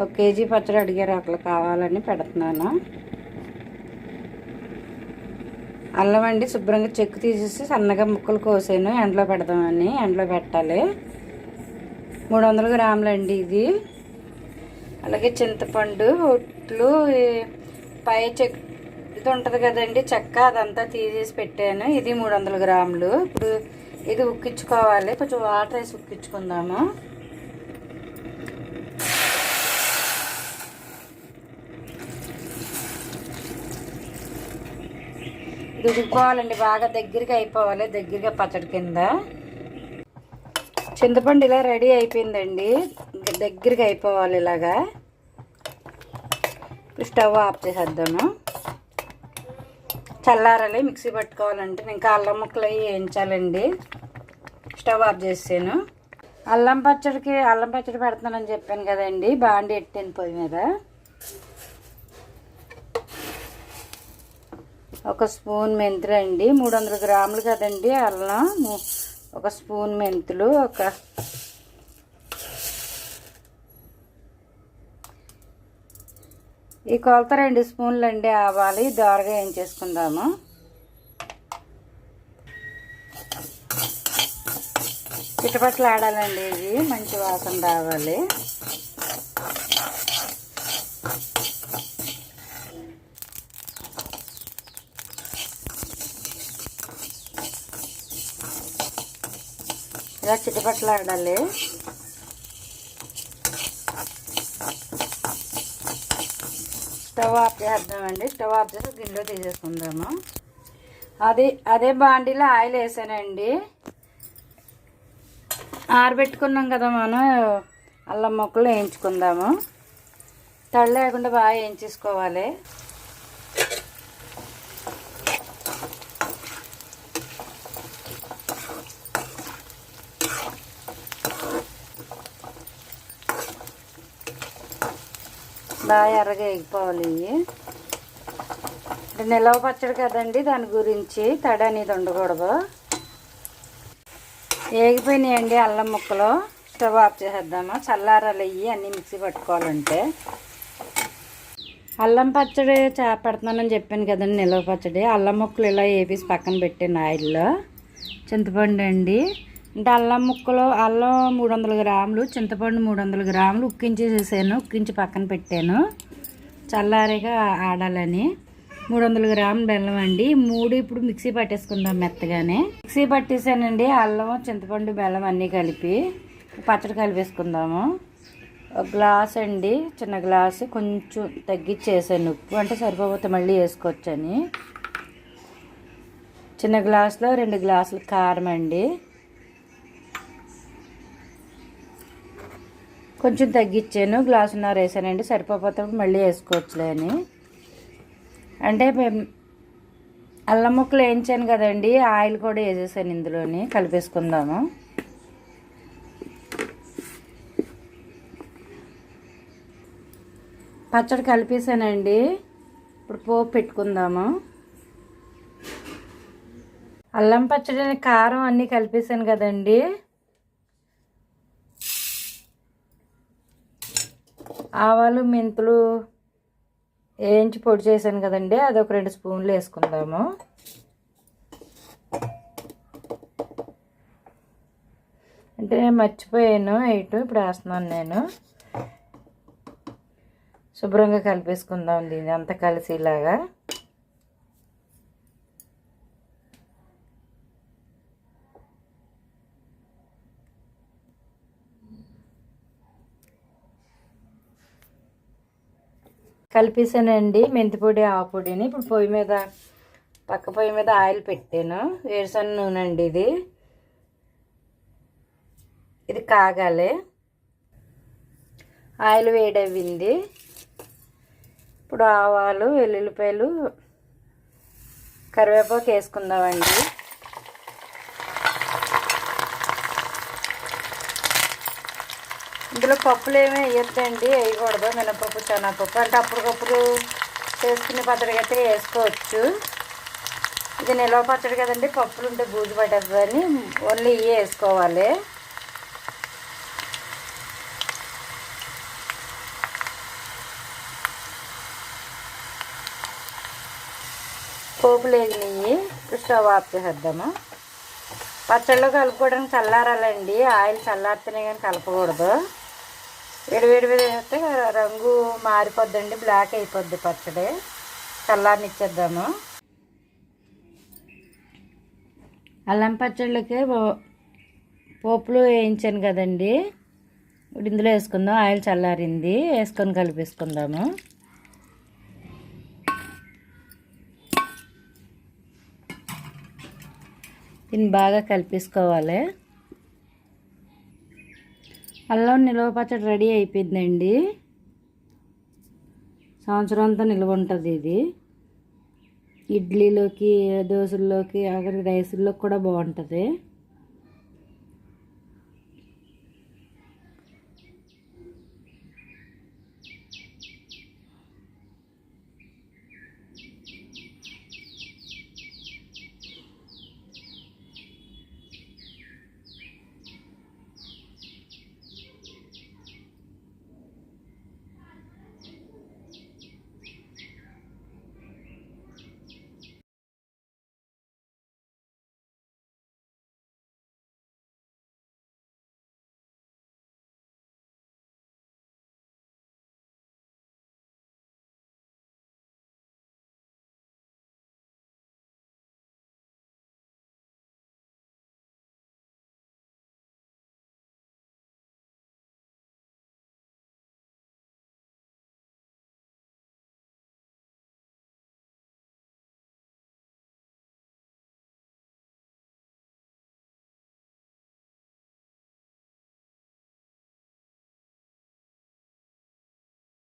ఒక కేజీ పచ్చడి అడిగారు అట్లా కావాలని పెడుతున్నాను. అల్లం అండి శుభ్రంగా చెక్కు తీసేసి సన్నగా ముక్కలు కోసాను ఎండలో పెడదామని ఎండలో పెట్టాలి. మూడు వందల గ్రాములండి ఇది. అలాగే చింతపండు ఒట్లు పై చెక్ ఇది ఉంటుంది కదండి చెక్క అదంతా తీసేసి పెట్టాను. ఇది మూడు వందల గ్రాములు. ఇప్పుడు ఇది ఉక్కించుకోవాలి కొంచెం వాటర్ వేసి ఉక్కించుకుందాము. దుదుకోవాలండి బాగా దగ్గరికి అయిపోవాలి దగ్గరగా పచ్చడి కింద. చింతపండు ఇలా రెడీ అయిపోయిందండి దగ్గరగా దగ్గరికి అయిపోవాలి ఇలాగా. స్టవ్ ఆఫ్ చేసేద్దాము. చల్లారాలి మిక్సీ పట్టుకోవాలంటే ఇంకా అల్లం ముక్కలు అవి వేయించాలండి. స్టవ్ ఆఫ్ చేసాను అల్లం పచ్చడికి అల్లం పచ్చడి పెడుతున్నానని చెప్పాను కదండి బాండి ఎట్టాను పొయ్యి మీద. ఒక స్పూన్ మెంతులు అండి. మూడు వందల గ్రాములు కదండి అల్లం. ఒక స్పూన్ మెంతులు ఒక ఈ కొలత రెండు స్పూన్లు అండి ఆవాలి. దోరగా ఏం చేసుకుందాము చిటపట్లు ఆడాలండి ఇది మంచి వాసన రావాలి. బాగా చిటపట్లాడాలి. స్టవ్ ఆఫ్ చేద్దామండి. స్టవ్ ఆఫ్ చేసి గిన్నెలో తీసేసుకుందాము. అది అదే బాండీలో ఆయిల్ వేసానండి. ఆరబెట్టుకున్నాం కదా మనం అల్లం మొక్కలు వేయించుకుందాము. తడి లేకుండా బాగా వేయించేసుకోవాలి. బాగా ఎర్రగా ఇవి నిలవ పచ్చడి కదండి దాని గురించి తడి అనేది ఉండకూడదు. ఏగిపోయినాయండి అల్లం ముక్కలు. స్టవ్ ఆఫ్ చేసేద్దామా. చల్లారాలు ఇవి అన్నీ మిక్సీ పట్టుకోవాలంటే. అల్లం పచ్చడి చా పెడుతున్నానని చెప్పాను కదండి నిలవ పచ్చడి. అల్లం ముక్కలు ఇలా వేపేసి పక్కన పెట్టాను ఆయిల్లో. చింతపండు అండి. అంటే అల్లం ముక్కలు అల్లం మూడు వందల గ్రాములు చింతపండు మూడు వందల గ్రాములు ఉక్కించేసేసాను ఉక్కించి పక్కన పెట్టాను. చల్లారిగా ఆడాలని. మూడు వందల గ్రాములు బెల్లం అండి. మూడు ఇప్పుడు మిక్సీ పట్టేసుకుందాం మెత్తగానే. మిక్సీ పట్టేసానండి. అల్లం చింతపండు బెల్లం అన్నీ కలిపి పచ్చడి కలిపేసుకుందాము. ఒక గ్లాస్ అండి. చిన్న గ్లాసు కొంచెం తగ్గించేసాను ఉప్పు. అంటే సరిపోతే మళ్ళీ వేసుకోవచ్చని. చిన్న గ్లాసులో రెండు గ్లాసులు కారం అండి. కొంచెం తగ్గించాను గ్లాసున్నర వేసానండి సరిపోతే మళ్ళీ వేసుకోవచ్చులే అని. అంటే మేము అల్లం ముక్కలు వేయించాను కదండి ఆయిల్ కూడా వేసేసాను ఇందులోని కలిపేసుకుందాము. పచ్చడి కలిపేసానండి ఇప్పుడు పోపు పెట్టుకుందాము. అల్లం పచ్చడి కారం అన్నీ కలిపేసాను కదండి. ఆవాలు మెంతులు వేయించి పొడి చేశాను కదండి అది ఒక రెండు స్పూన్లు వేసుకుందాము. అంటే నేను మర్చిపోయాను ఎయిట్ ఇప్పుడు వేస్తున్నాను నేను. శుభ్రంగా కలిపేసుకుందాం దీన్ని అంతా కలిసేలాగా కలిపేసానండి మెంతిపొడి ఆవు పొడిని. ఇప్పుడు పొయ్యి మీద పక్క పొయ్యి మీద ఆయిల్ పెట్టాను. వేరుశనగ నూనె అండి ఇది. ఇది కాగాలి. ఆయిల్ వేడవ్వింది. ఇప్పుడు ఆవాలు వెల్లుల్లిపాయలు కరివేపాకు వేసుకుందామండి. ఇందులో పప్పులు ఏమీ వేయద్దండి వేయకూడదు మినపప్పు శనగపప్పు. అంటే అప్పటికప్పుడు చేసుకునే పచ్చడికి అయితే వేసుకోవచ్చు. ఇది నిల్వ పచ్చడి కదండి పప్పులు ఉంటే బూజు పట్టేస్తుందని ఓన్లీ ఇవి వేసుకోవాలి. పోపులు వేగినవి ఇప్పుడు స్టవ్ ఆఫ్ చేసేద్దాము. పచ్చళ్ళు కలుపుకోవడానికి చల్లారాలండి ఆయిల్ చల్లారితేనే కానీ కలపకూడదు. వేడి వేడి వేడి వేస్తే రంగు మారిపోద్దండి బ్లాక్ అయిపోద్ది పచ్చడి. చల్లారనిచ్చేద్దాము అల్లం పచ్చళ్ళకి పో- పోపులు వేయించాను కదండి. ఇప్పుడు ఇందులో వేసుకుందాం ఆయిల్ చల్లారింది వేసుకొని కలిపేసుకుందాము. దీన్ని బాగా కలిపేసుకోవాలి. అల్లం నిల్వ పచ్చడి రెడీ అయిపోయిందండి. సంవత్సరం అంతా నిల్వ ఉంటుంది ఇది. ఇడ్లీలోకి దోశల్లోకి అక్కడికి రైసుల్లోకి కూడా బాగుంటుంది.